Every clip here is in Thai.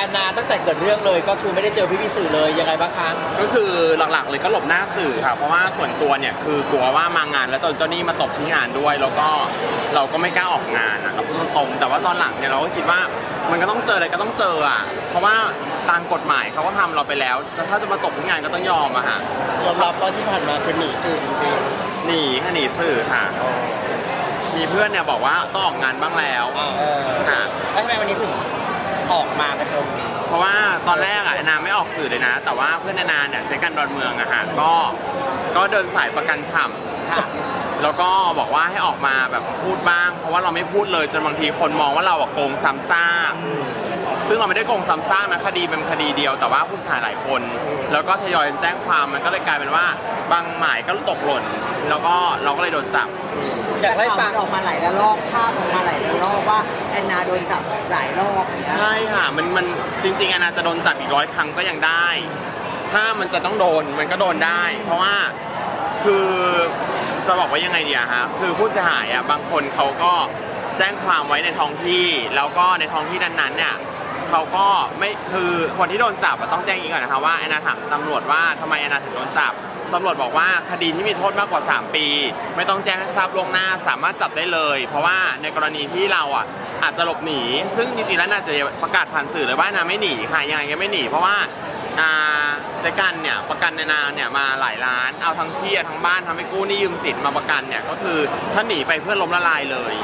แอนนาตั้งแต่เกิดเรื่องเลยก็คือไม่ได้เจอพี่พี่ๆสื่อเลยยังไงบ้างคะก็คือหลักๆเลยก็หลบหน้าสื่อค่ะเพราะว่าส่วนตัวเนี่ยคือกลัวว่ามางานแล้วตอนเจ้าหนี้มาตบที่งานด้วย แล้วก็เราก็ไม่กล้าออกงานอะเราพูดตรงๆแต่ว่าตอนหลังเนี่ยเราก็คิดว่ามันก็ต้องเจออะไรก็ต้องเจออะเพราะว่าตามกฎหมายเขาก็ทำเราไปแล้วแต่ถ้าจะมาตบที่งานก็ต้องยอมอะค่ะยอมรับว่าที่ผ่านมาคือหนีสื่อจริงหนีค่ะหนีสื่อค่ะมีเพื่อนเนี่ยบอกว่าต้องออกงานบ้างแล้วๆอ่าเออค่ะแล้วทำไมวันนี้ถึง ออกมากระจมเพราะว่าตอนแรกอะแอนนาไม่ออกสื่อเลยนะ แต่ว่าเพื่อนแอนนาเนี่ยใช้กันดอนเมืองอะฮะก็ก็เดินสายประกันฉ่ำค่ะแล้วก็บอกว่าให้ออกมาแบบพูดบ้าง เพราะว่าเราไม่พูดเลยจนบางทีคนมองว่าเราอะโกงซ้ำซากซึ่งเราไม่ได้โกงซ้ำซากนะคดีเป็นคดีเดียว แต่ว่าผู้เสียหายหลายคน แล้วก็ทยอยแจ้งความมันก็เลยกลายเป็นว่า บางหมายก็ตกหล่น แล้วก็เราก็เลยโดนจับ อยากให้ฟัง แต่ข่วมันออกมาหลายระลอกภาพออกมาหลายระลอกว่าแอนนาโดนจับหลายรอบอย่างเงี้ยใช่ค่ะ มันมันจริงๆแอนนาจะโดนจับอีกร้อยครั้งก็ยังได้ ถ้ามันจะต้องโดนมันก็โดนได้ เพราะว่าคือจะบอกว่ายังไงดีอะฮะคือผู้เสียหายอะบางคนเขาก็แจ้งความไว้ในท้องที่ แล้วก็ในท้องที่นั้นๆเนี่ยเขาก็ไม่คือคนที่โดนจับอะต้องแจ้งอย่างนี้ก่อนนะคะว่าแอนนาถามตำรวจว่าทำไมแอนนาถึงโดนจับ ตำรวจบอกว่าคดีที่มีโทษมากกว่า 3 ปี ไม่ต้องแจ้งให้ทราบล่วงหน้าสามารถจับได้เลย เพราะว่าในกรณีที่เราอะอาจจะหลบหนี ซึ่งจริงๆแล้วน่าจะประกาศผ่านสื่อเลยว่านาไม่หนีค่ะยังไงก็ไม่หนี เพราะว่าอ่าเจ๊กันเนี่ยประกันในนาเนี่ยมาหลายล้าน เอาทั้งที่ทั้งบ้านทำให้กู้หนี้ยืมสินมาประกันเนี่ยก็คือถ้าหนีไปเพื่อล้มละลายเลย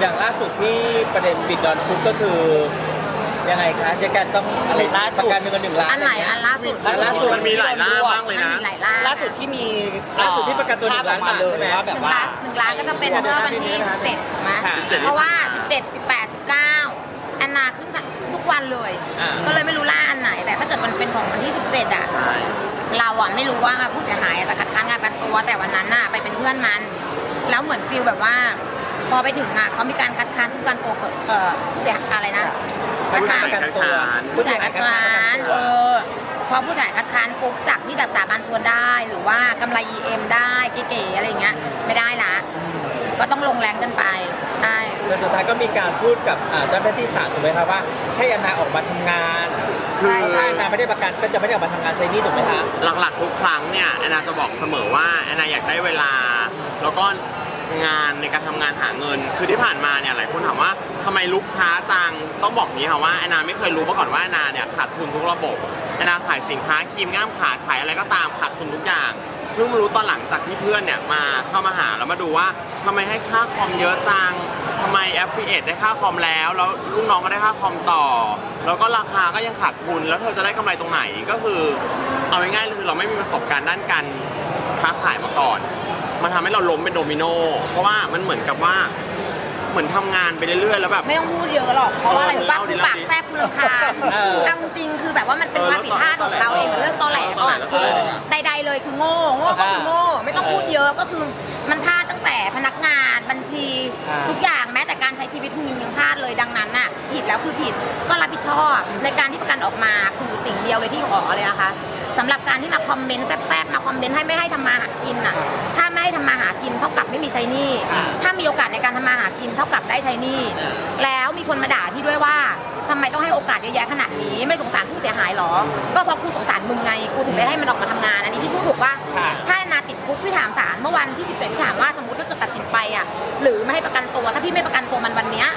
อย่างล่าสุดที่ประเด็นบิดดอนพุธก็คือ ยังไงคะเจะการต้องอะไรล่าสุด ประกันเงินหนึ่งล้านอันไหนอันล่าสุดอันล่าสุดมันมีหลายล่ามมากเลยมันนะมีหลายล้านล่าสุดที่มีล่าสุดที่ประกันตัวหนึ่ภาพงออกมาเลยล้านบาทใช่ไหมว่าหแบบนึ่งว่าล้านหนึ่งล้านก็จะเป็นเมื่อวันที่17ถูกไหมค่ะเพราะว่า 17 18 19แอนนาขึ้นทุกวันเลยอ่าก็เลยไม่รู้ล่าอันไหน แต่ถ้าเกิดมันเป็นของวันที่ 17 อะใช่เราอะไม่รู้ว่าผู้เสียหายอะจะคัดค้านการประกันตัวแต่วันนั้นน่ะไปเป็นเพื่อนมัน แล้วเหมือนฟิลแบบว่า พอไปถึงอะเขามีการคัดค้านผู้ประกันตัวเกิดเอ่อผู้เสียอะไรนะ ผู้คัดเสียค้านหายคัดค้านผู้เสียหายคัดค้านเออพอผู้เสียหายคัดค้านปุ๊บจากที่แบบสาบานทวนได้ หรือว่ากำไร EM ได้เก๋ๆอะไรอย่างเงี้ยไม่ได้ละ ก็ต้องลงแรงกันไปใช่แต่สุดท้ายก็มีการพูดกับอ่าเจ้าหน้าที่ศาลถูกไหมครับว่าให้แอนนาออกมาทำงานคือใช่ใช่แอนนาไม่ได้ประกันก็จะไม่ได้ออกมาทำงานใช้หนี่ถูกไหมคะหลักๆทุกครั้งเนี่ยแอนนาจะบอกเสมอว่าแอนนาอยากได้เวลา แล้วก็ งานในการทำงานหาเงิน คือที่ผ่านมาเนี่ยหลายคนถามว่าทำไมลุกช้าจังต้องบอกนี้ค่ะว่าแอนนาไม่เคยรู้มาก่อนว่าแอนนาเนี่ยขาดทุนทุกระบบแอนนาขายสินค้าครีมง่ามขาขายอะไรก็ตามขาดทุนทุกอย่าง เพิ่งมารู้ตอนหลังจากที่เพื่อนเนี่ยมาเข้ามาหาแล้วมาดูว่าทำไมให้ค่าคอมเยอะจังทำไมแอปพลิเคชันได้ค่าคอมแล้วแล้วลูกน้องก็ได้ค่าคอมต่อ แล้วก็ราคาก็ยังขาดทุนแล้วเธอจะได้กำไรตรงไหนก็คือเอาง่ายๆเลยคือเราไม่มีประสบการณ์ด้านการ ค้าขายมาก่อน มันทำให้เราล้มเป็นโดมิโนเพราะว่ามันเหมือนกับว่า เหมือนทำงานไปเรื่อยๆแล้วแบบ ไม่ต้องพูดเยอะหรอก เพราะว่าอะไรรู้ป่ะเล่าดิคือปากเล่าดิแซ่บเมืองคานเออเอาจริงๆคือแบบว่ามันเป็นความผิดพลาดของเราเองเรื่องตอแหลก่อนเออคือใดๆเลยคือโง่โง่ก็คือโง่ ไม่ต้องพูดเยอะก็คือมันพลาดตั้งแต่พนักงานบัญชีอ่าทุกอย่างแม้แต่ การใช้ชีวิตมึงยังพลาดเลยดังนั้นน่ะผิดแล้วคือผิดก็รับผิดชอบในการที่ประกันออกมาคือสิ่งเดียวเลยที่ขอเลยนะคะสำหรับการที่มาคอมเมนต์แซ่บๆมาคอมเมนต์ให้ไม่ให้ทำมาหากินน่ะถ้าไม่ให้ทำมาหากินเท่ากับไม่มีใช้หนี้ถ้ามีโอกาสในการทำมาหากินเท่ากับได้ใช้หนี้แล้วมีคนมาด่าพี่ด้วยว่าทำไมต้องให้โอกาสเยอะแยะขนาดนี้ไม่สงสารผู้เสียหายหรอ ก็เพราะกูสงสารมึงไงกูถึงได้ให้มันออกมาทำงานอันนี้พี่พูดถูกป่ะค่ะถ้านาติดคุกพี่ถามศาลเมื่อวันที่17พี่ถามว่าสมมติถ้าเกิดตัดสินไปอะหรือไม่ให้ประกันตัวถ้าพี่ไม่ประกันตัวมันวันเนี้ย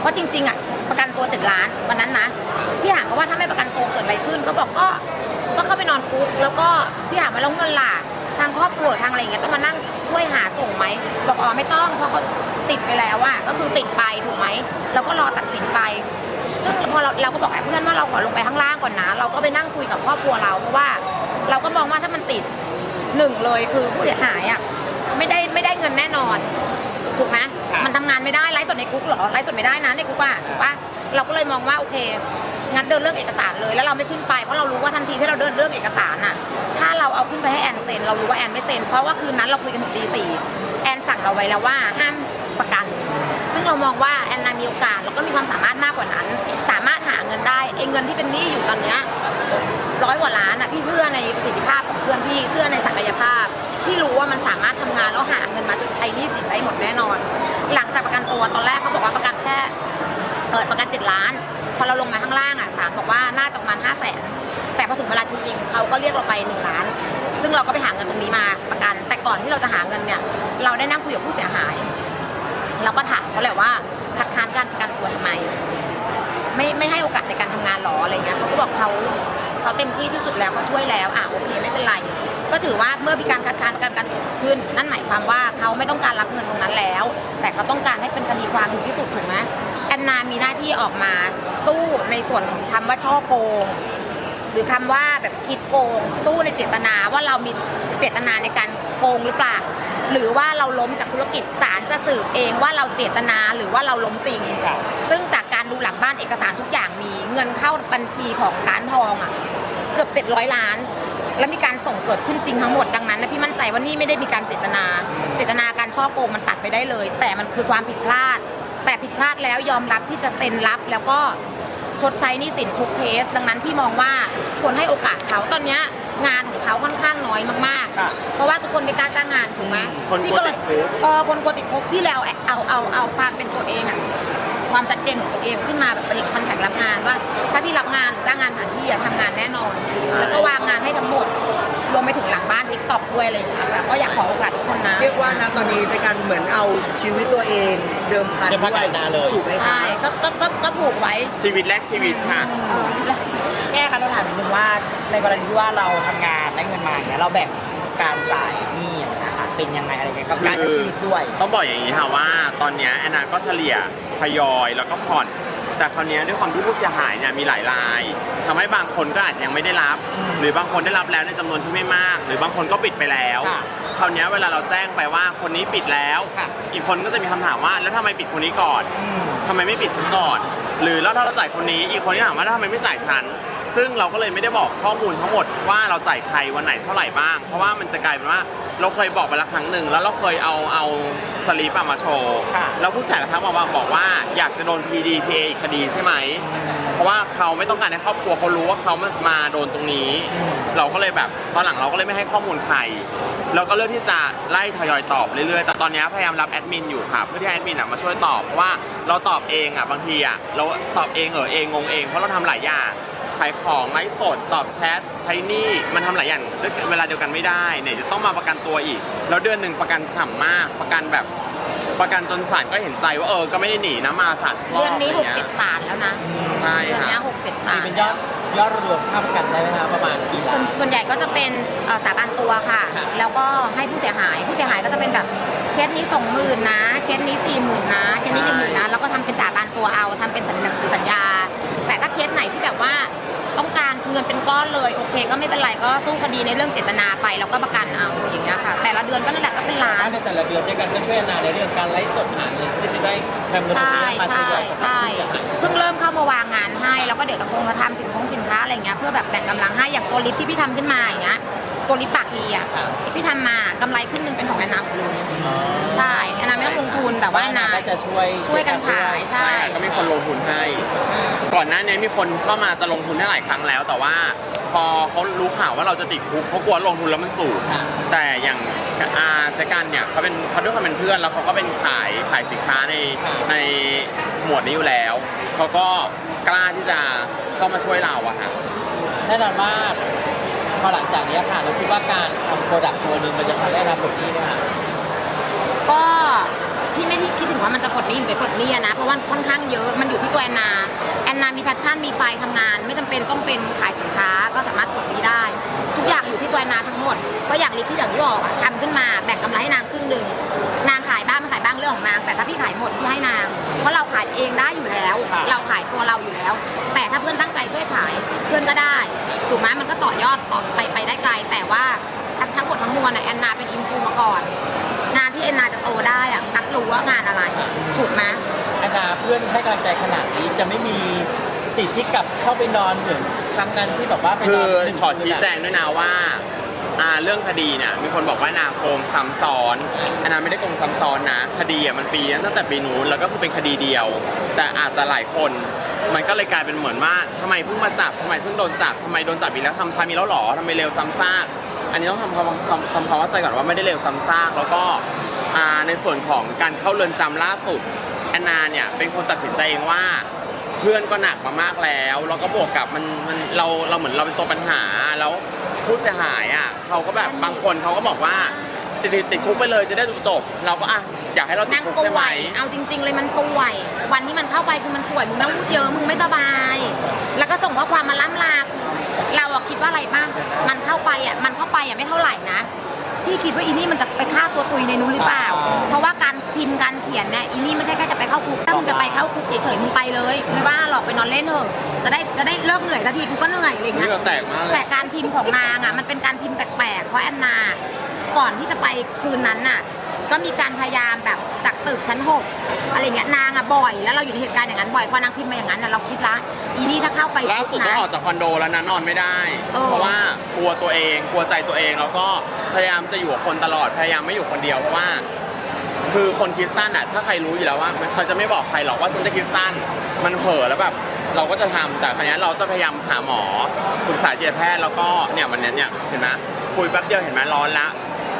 เพราะจริง ๆอะประกันตัว7ล้านวันนั้นนะพี่ถามเขาว่าถ้าไม่ประกันตัวเกิดอะไรขึ้นเขาบอกก็ก็เข้าไปนอนคุกแล้วก็พี่ถามว่าแล้วเงินล่ะทางครอบครัวหรือทางอะไรอย่างเงี้ยต้องมานั่งช่วยหาส่งไหมบอกอ๋อไม่ต้องเพราะเขาติดไปแล้วอะก็คือติดไปถูกไหมเราก็รอตัดสินไป ซึ่งพอเราเราก็บอกไอ้เพื่อนว่าเราขอลงไปข้างล่างก่อนนะ เราก็ไปนั่งคุยกับครอบครัวเราเพราะว่า เราก็มองว่าถ้ามันติดหนึ่งเลยคือผู้เสียหายอะไม่ได้ไม่ได้เงินแน่นอน ถูกไหมค่ะมันทำงานไม่ได้ไลฟ์สดในคุกเหรอไลฟ์สดไม่ได้นะในคุกอะถูกปะเราก็เลยมองว่าโอเคงั้นเดินเรื่องเอกสารเลยแล้วเราไม่ขึ้นไปเพราะเรารู้ว่าทันทีที่เราเดินเรื่องเอกสารอะ ถ้าเราเอาขึ้นไปให้แอนเซ็นเรารู้ว่าแอนไม่เซ็นเพราะว่าคืนนั้นเราคุยกันถึงตีสี่แอนสั่งเราไว้แล้วว่าห้ามประกัน ซึ่งเรามองว่าแอนนามีโอกาสแล้วก็มีความสามารถมากกว่านั้น สามารถหาเงินได้เองเงินที่เป็นหนี้อยู่ตอนเนี้ย ร้อยกว่าล้านอะพี่เชื่อในประสิทธิภาพของเพื่อนพี่เชื่อในศักยภาพ พี่รู้ว่ามันสามารถทำงานแล้วหาเงินมาชดใช้หนี้สินได้หมดแน่นอน หลังจากประกันตัวตอนแรกเขาบอกว่าประกันแค่เปิดประกัน 7 ล้าน พอเราลงมาข้างล่างอะศาลบอกว่าน่าจะประมาณห้าแสนแต่พอถึงเวลาจริงๆเขาก็เรียกเราไปหนึ่งล้าน ซึ่งเราก็ไปหาเงินตรงนี้มาประกัน แต่ก่อนที่เราจะหาเงินเนี่ย เราได้นั่งคุยกับผู้เสียหายเราก็ถามเขาแหละว่าคัดค้านการประกันตัวทำไม ไม่ไม่ให้โอกาสในการทำงานหรออะไรเงี้ยเขาก็บอกเขาเขาเต็มที่ที่สุดแล้วเขาช่วยแล้วอะโอเคไม่เป็นไร ก็ถือว่าเมื่อมีการคัดค้านการกันขึ้น นั่นหมายความว่าเขาไม่ต้องการรับเงินตรงนั้นแล้ว แต่เขาต้องการให้เป็นคดีความถึงที่สุดถูกไหมแอนนามีหน้าที่ออกมาสู้ในส่วนของคำว่าช่อโกง หรือคำว่าแบบคิดโกง สู้ในเจตนาว่าเรามีเจตนาในการโกงหรือเปล่าหรือว่าเราล้มจากธุรกิจศาลจะสืบเองว่าเราเจตนาหรือว่าเราล้มจริง ซึ่งจากการดูหลังบ้านเอกสารทุกอย่างมีเงินเข้าบัญชีของร้านทองอะ เกือบ 700 ล้าน แล้วมีการส่งเกิดขึ้นจริงทั้งหมดดังนั้นนะพี่มั่นใจว่านี่ไม่ได้มีการเจตนา เจตนาการช่อโกงมันตัดไปได้เลย แต่มันคือความผิดพลาด แต่ผิดพลาดแล้วยอมรับที่จะเซ็นรับแล้วก็ชดใช้หนี้สินทุกเคส ดังนั้นพี่มองว่าควรให้โอกาสเขาตอนเนี้ยงานของเขาค่อนข้างน้อยมากค่ะ ๆ เพราะว่าทุกคนไม่กล้าจ้างงานถูกไหมคนพี่กลัวก็เลยติดคุกเออคนกลัวติดคุกพี่แล้วเอาเอาเอาความเป็นตัวเองอะ ความชัดเจนของตัวเองขึ้นมาแบบเป็นคอนแทครับงานว่า ถ้าพี่รับงานหรือจ้างงานผ่านพี่อะทำงานแน่นอน แล้วก็วางงานให้ทั้งหมดรวมไปถึงหลังบ้านติ๊กต็อกด้วยอะไรอย่างเงี้ยค่ะก็อยากขอโอกาสทุกคนนะเรียกว่านะตอนนี้เจกันเหมือนเอาชีวิตตัวเองเดิมพันเดิมพันกับแอนนาเลย ถูกไหมคะ ใช่ก็ก็ก็ก็ผูกไว้ชีวิตแรกชีวิตค่ะเออแก้ครับเราถามนิดนึงว่าในกรณีที่ว่าเราทำงานได้เงินมาอย่างเงี้ยเราแบ่งการจ่ายหนี้อย่าง เงี้ยค่ะเป็นยังไงอะไรเงี้ยกับการใช้ชีวิตด้วย ต้องบอกอย่างนี้ค่ะว่าตอนเนี้ยแอนนาก็เฉลี่ยทยอยแล้วก็ผ่อน แต่คราวเนี้ยด้วยความที่ผู้เสียหายเนี่ยมีหลายรายทำให้บางคนก็อาจจะยังไม่ได้รับ หรือบางคนได้รับแล้วในจำนวนที่ไม่มาก หรือบางคนก็ปิดไปแล้ว ค่ะคราวเนี้ยเวลาเราแจ้งไปว่าคนนี้ปิดแล้ว ค่ะ อีกคนก็จะมีคำถามว่าแล้วทำไมปิดคนนี้ก่อน อืม ทำไมไม่ปิดฉันก่อน หรือแล้วถ้าเราจ่ายคนนี้ อีกคนที่ถามว่าแล้วทำไมไม่จ่ายฉัน ซึ่งเราก็เลยไม่ได้บอกข้อมูลทั้งหมดว่าเราจ่ายใครวันไหนเท่าไหร่บ้าง เพราะว่ามันจะกลายเป็นว่าเราเคยบอกไปละครั้งหนึ่งแล้วเราเคยเอาเอาสลีปอะมาโชว์ค่ะ แล้วผู้แข่งทักมาว่าบอกว่าอยากจะโดน PDPA อีกคดีใช่ไหม เพราะว่าเขาไม่ต้องการให้ครอบครัวเขารู้ว่าเขามาโดนตรงนี้ เราก็เลยแบบตอนหลังเราก็เลยไม่ให้ข้อมูลใครเราก็เลือกที่จะไล่ทยอยตอบเรื่อยๆ แต่ตอนนี้พยายามรับแอดมินอยู่ค่ะเพื่อที่ให้แอดมินอะมาช่วยตอบเพราะว่าเราตอบเองอะบางทีอะเราตอบเองเออเองงงเองเพราะเราทำหลายอย่าง ขายของไลฟ์สดตอบแชทใช้หนี้มันทำหลายอย่างด้วยเวลาเดียวกันไม่ได้เนี่ยจะต้องมาประกันตัวอีก แล้วเดือนหนึ่งประกันฉ่ำมาก ประกันแบบประกันจนศาลก็เห็นใจว่าเออก็ไม่ได้หนีนะมาศาลทุกรอบเดือนนี้หะกไรเจ็งี้ดยสารแล้วนะใช่เดือนค่ะนี้หกเจ็ดสามีรเป็นยอดยอดรวมค่าประกันได้ไหมคะประมาณกี่ส่ล้าวนน ส่วนใหญ่ก็จะเป็นเอ่อสาบานตัวค่ะค่ะแล้วก็ให้ผู้เสียหายผู้เสียหายก็จะเป็นแบบเคสนี้สองหมื่นนะเคสนี้สี่หมื่นนะเคสนี้หนึ่งหมื่นนะแล้วก็ทำเป็นสาบานตัวเอาทำเป็นสัญหนังสือสัญญา แต่ถ้าเคสไหนที่แบบว่าต้องการเงินเป็นก้อนเลยโอเค ก็ไม่เป็นไรก็สู้คดีในเรื่องเจตนาไปแล้วก็ประกันเอาอย่างเงี้ยค่ะ แต่ละเดือนก็นั่นแหละก็เป็นล้านในแต่ละเดือนเจกันก็ช่วยแอนนาในเรื่องการไลฟ์สดหาเงินเพื่อจะได้นำเงินตรงใช่นี้มาใช่ช่วยกับผู้ใช่เสียหายเพิ่งเริ่มเข้ามาวางงานให้ แล้วก็เดี๋ยวจะคงจะทำสินคงสินค้าอะไรเงี้ยเพื่อแบบแบ่งกำลังให้อย่างตัวลิฟที่พี่ทำขึ้นมาอย่างเงี้ย ตัวลิฟปากดีอะครับที่พี่ทำมากำไรขึ้นหนึ่งเป็นของแอนนาหมดเลยใช่แอนนาไม่ต้องลงทุนแต่ว่าแอนนา ก็จะช่วยช่วยกันขายใช่ใช่ ก็มีคนลงทุนให้ อืม ก่อนหน้านี้มีคนเข้ามาจะลงทุนได้หลายครั้งแล้ว แต่ว่าพอเขารู้ข่าวว่าเราจะติดคุกเขากลัวลงทุนแล้วมันสูงค่ะ แต่อย่างอาเจกันเนี่ยเขาเป็นเขาด้วยความเป็นเพื่อนแล้วเขาก็เป็นขายขายสินค้าในค่ะ ในหมวดนี้อยู่แล้วเขาก็กล้าที่จะเข้ามาช่วยเราอะค่ะแน่นอนว่า พอหลังจากนี้ค่ะเราคิดว่าการทำโปรดักต์ตัวหนึงมันจะทำได้รับผลที่ไหมคะก็พี่ไม่ได้คิดถึงว่ามันจะปลดหนี้หรือไม่ปลดหนี้อะนะเพราะว่าค่อนข้างเยอะมันอยู่ที่ตัวแอนนาแอนนามีแพชชั่นมีไฟทำงาน ไม่จำเป็นต้องเป็นขายสินค้าก็สามารถปลดนี้ได้ ทุกอย่างอยู่ที่ตัวแอนนาทั้งหมด ก็อย่างลิฟที่อย่างที่บอกอะทำขึ้นมาแบ่งกำไรให้นางครึ่งหนึ่ง เรื่องของนาง แต่ถ้าพี่ขายหมดพี่ให้นาง เพราะเราขายเองได้อยู่แล้วค่ะเราขายตัวเราอยู่แล้ว แต่ถ้าเพื่อนตั้งใจช่วยขายเพื่อนก็ได้ถูกไหมมันก็ต่อยอดต่อไปไปได้ไกล แต่ว่าทั้งทั้งหมดทั้งมวลอะแอนนาเป็นอินฟูมาก่อน งานที่แอนนาจะโตได้อะพักรู้ว่างานอะไรถูกไหม แอนนาเพื่อนให้กำลังใจขนาดนี้จะไม่มีสิทธิ์ที่กลับเข้าไปนอนเหมือนครั้งนั้นที่แบบว่าไปคืนอนอหนึ่งขอชี้แจงคืนด้วยนะว่า อ่าเรื่องคดีเนี่ยมีคนบอกว่านาโกงซ้ำซ้อนอันนั้นไม่ได้โกงซ้ำซ้อนนะ คดีอะมันปีตั้งแต่ปีนู้นแล้วก็คือเป็นคดีเดียว แต่อาจจะหลายคน มันก็เลยกลายเป็นเหมือนว่าทำไมเพิ่งมาจับทำไมเพิ่งโดนจับทำไมโดนจับอีกแล้วทำซ้ำอีแล้วหรอทำไมเร็วซ้ำซากอันนี้ต้องทำความทำทำความเข้าใจก่อนว่าไม่ได้เร็วซ้ำซากแล้วก็อ่าในส่วนของการเข้าเรือนจำล่าสุดแอนนาเนี่ยเป็นคนตัดสินใจเองว่าเพื่อนก็หนักมามากแล้ว แล้วก็บวกกับมันมันเราเราเหมือนเราเป็นตัวปัญหาแล้ว ผู้เสียหายอะเขาก็แบบบางคนเขาก็บอกว่าติดติดคุกไปเลยจะได้จบๆเราก็อะอยากให้เราติดนางคุกป่ใช่ไหวมยเอาจริง ๆ เลยมันป่วย วันที่มันเข้าไปคือมันป่วยมึงไม่ต้องพูดเยอะมึงไม่สบาย แล้วก็ส่งข้อความมาล่ำลาเราอะคิดว่าอะไรป่ะมันเข้าไปอะมันเข้าไปอะไม่เท่าไหร่นะ พี่คิดว่าอีนี่มันจะไปฆ่าตัวตุยในนู้นหรือเปล่าอ่า เพราะว่าการพิมพ์การเขียนเนี่ยอีนี่ไม่ใช่แค่จะไปเข้าคุกถ้ามึงจะไปเข้าคุกเฉยๆมึงไปเลย ไม่ว่าหรอกไปนอนเล่นเถอะจะได้จะได้เลิกเหนื่อยสักทีกูก็เหนื่อยอะไรอย่างนี่เงี้ยเราแตกมากเลแต่ยการพิมพ์ของนางอะมันเป็นการพิมพ์แปลกๆเพราะแอนนาก่อนที่จะไปคืนนั้นน่ะ ก็มีการพยายามแบบจากตึกชั้นหกอะไรเงี้ยนางอะบ่อย แล้วเราอยู่ในเหตุการณ์อย่างนั้นบ่อยพอนางพิมพ์มาอย่างนั้นน่ะเราคิดละอีนี่ถ้าเข้าไปล่าสุดต้องนะ ออกจากคอนโดแล้วนะนอนไม่ได้ เออ เพราะว่ากลัวตัวเอง กลัวใจตัวเองแล้วก็พยายามจะอยู่กับคนตลอดพยายามไม่อยู่คนเดียวเพราะว่า คือคนคิดสั้นอะถ้าใครรู้อยู่แล้วว่าเขาจะไม่บอกใครหรอกว่าฉันจะคิดสั้น มันเผลอแล้วแบบเราก็จะทำแต่ครั้นี้ยเราจะพยายามหาหมอปรึกษาจิตแพทย์แล้วก็เนี่ยวันนี้เนี่ยเห็นไหมคุยแป๊บเดียวเห็นไหมร้อนละ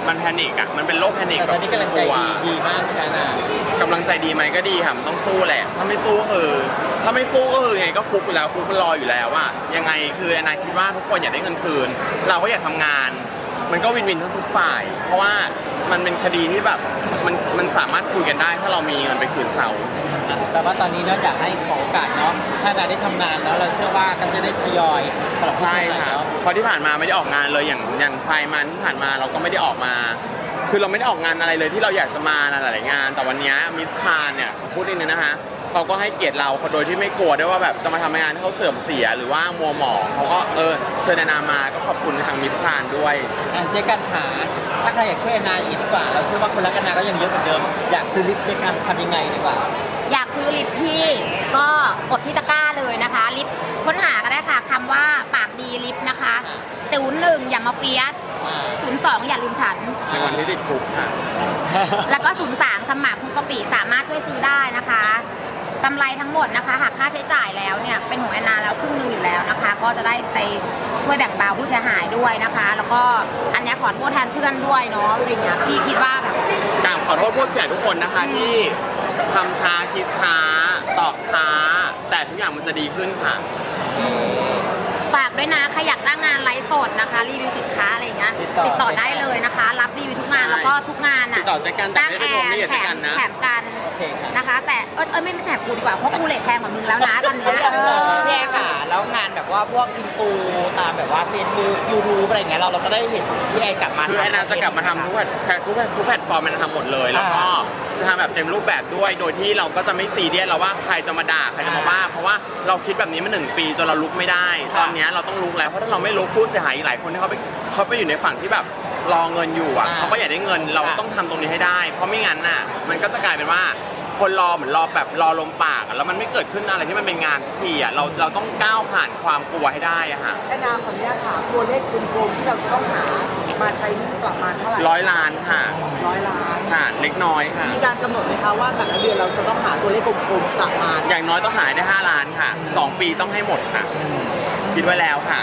มันแพนิกอะมันเป็นโรคแพนิคแต่ตอนนี้กำลังใจกวดีดีมากพี่นากำลังใจดีไหมก็ดีค่ะมันต้องสู้แหละ ถ้าไม่สู้ก็คือ ถ้าไม่สู้ก็คือยังไงก็ฟุกอยู่แล้วฟุกมันรออยู่แล้วว่า ยังไงคือแอนนาคิดว่าทุกคนอยากได้เงินคืน เราก็อยากทำงาน มันก็วินวินทั้งทุกฝ่าย เพราะว่า มันเป็นคดีที่แบบมันมันสามารถคุยกันได้ ถ้าเรามีเงินไปคืนเขา แต่ว่าตอนนี้เนาะอยากให้ขอโอกาสเนาะ ถ้านาได้ทำงานแล้วเราเชื่อว่ากันจะได้ทยอยสำหรับผู้ใช่เสียหายค่ะเนาะเพราะที่ผ่านมาไม่ได้ออกงานเลยอย่างอย่างไพรมันที่ผ่านมาเราก็ไม่ได้ออกมา คือเราไม่ได้ออกงานอะไรเลยที่เราอยากจะมาหลายๆงาน แต่วันนี้มิสพานเนี่ยพูดนิดนึงนะคะ เขาก็ให้เกียรติเราโดยที่ไม่กลัวด้วยว่าแบบจะมาทำงานที่เขาเสื่อมเสียหรือว่ามัวหมองเขาก็เออเชิญแอนนามาก็ขอบคุณทางมิสพานด้วยอะเจ๊กันขาถ้าใครอยากช่วยแอนนาอย่างนี้ดีกว่า เราเชื่อว่าคนรักกันนาก็ยังเยอะเหมือนเดิม อยากซื้อลิฟต์เจ๊กันทำยังไงดีกว่า อยากซื้อลิปพี่ก็กดที่ตะกร้าเลยนะคะ ลิปค้นหาก็ได้ค่ะคำว่าปากดีลิปนะคะศูนย์หนึ่งอย่ามาเฟียสอ่าศูนย์สองอย่าลืมฉันในวันที่ติดคุกค่ะแล้วก็03คำหมากคุกกะปิสามารถช่วยซื้อได้นะคะ กำไรทั้งหมดนะคะหากค่าใช้จ่ายแล้วเนี่ยเป็นของแอนนาแล้วครึ่งหนึงอยู่แล้วนะคะ ก็จะได้ไปช่วยแบ่งเบาผู้เสียหายด้วยนะคะ แล้วก็อันเนี้ยขอโทษแทนเพื่อนด้วยเนาะอะไรเงี้ยพี่คิดว่าแบบกราบขอโทษผู้เสียหายทุกคนนะคะที่ทำช้าคิดช้า ตอบช้า แต่ทุกอย่างมันจะดีขึ้นค่ะากด้วยนะใครอยากจ้างงานไลฟ์สดนะคะ รีวิวสินค้าอะไรเงี้ยติดต่อ ติดต่อได้เลยนะคะ รับรีวิวทุกงานใช่แล้วก็ทุกงานอะติดต่อเจ๊กันแต่จ้างไม่แอได้โทรไม่ร์อยากแถเจ๊กัมนนะ แถมกันโอเคค่ะนะคะ แต่เอยเอยไม่ไม่แถมกูดีกว่าเพราะกูเลทแพงกว่ามึงแล้วนะตอนเนี้ยเออ แย่ค่ะ แล้วงานแบบว่าพวกอินฟูตามแบบว่าเฟซบุ๊กยูทูบอะไรเงี้ยเราเราจะได้เห็นพี่แอนกลับมาคือแอนนาจะกลับมาทำทุกแพลตแพลตทุกแพลตทุกแพลตฟอร์มแอนนาทำหมดเลยแล้วก็จะทำแบบเต็มรูปแบบด้วย โดยที่เราก็จะไม่ซีเรียสเราว่าใครจะมาด่าใครจะมาว่า เพราะว่าเราคิดแบบนี้มาหนึ่งปีจนเราลุกไม่ได้ ตอนเนี้ยเราต้องลุกแล้วเพราะถ้าเราไม่ลุกผู้เสียหายอีกหลายคนที่เขาไปเขาไปอยู่ในฝั่งที่แบบรอเงินอยู่อะอ่าเขาก็อยากได้เงินเราต้องทำตรงนี้ให้ได้ เพราะไม่งั้นน่ะมันก็จะกลายเป็นว่า คนรอเหมือนรอแบบรอลมปากอะแล้วมันไม่เกิดขึ้นอะไรที่มันเป็นงานทุกทีอะเราเราต้องก้าวผ่านความกลัวให้ได้อะค่ะแอนนาขออนุญาตถามตัวเลขกลมๆที่เราจะต้องหามาใช้หนี่ประมาณเท่าไหร่ร้อยล้านค่ะร้อยล้าน ค่ะเล็กน้อยค่ะ มีการกำหนดไหมคะว่าแต่ละเดือนเราจะต้องหาตัวเลขกลมๆประมาณอย่างน้อยต้องหายได้ 5 ล้านค่ะ 2 ปีต้องให้หมดค่ะคิดไว้แล้วค่ะ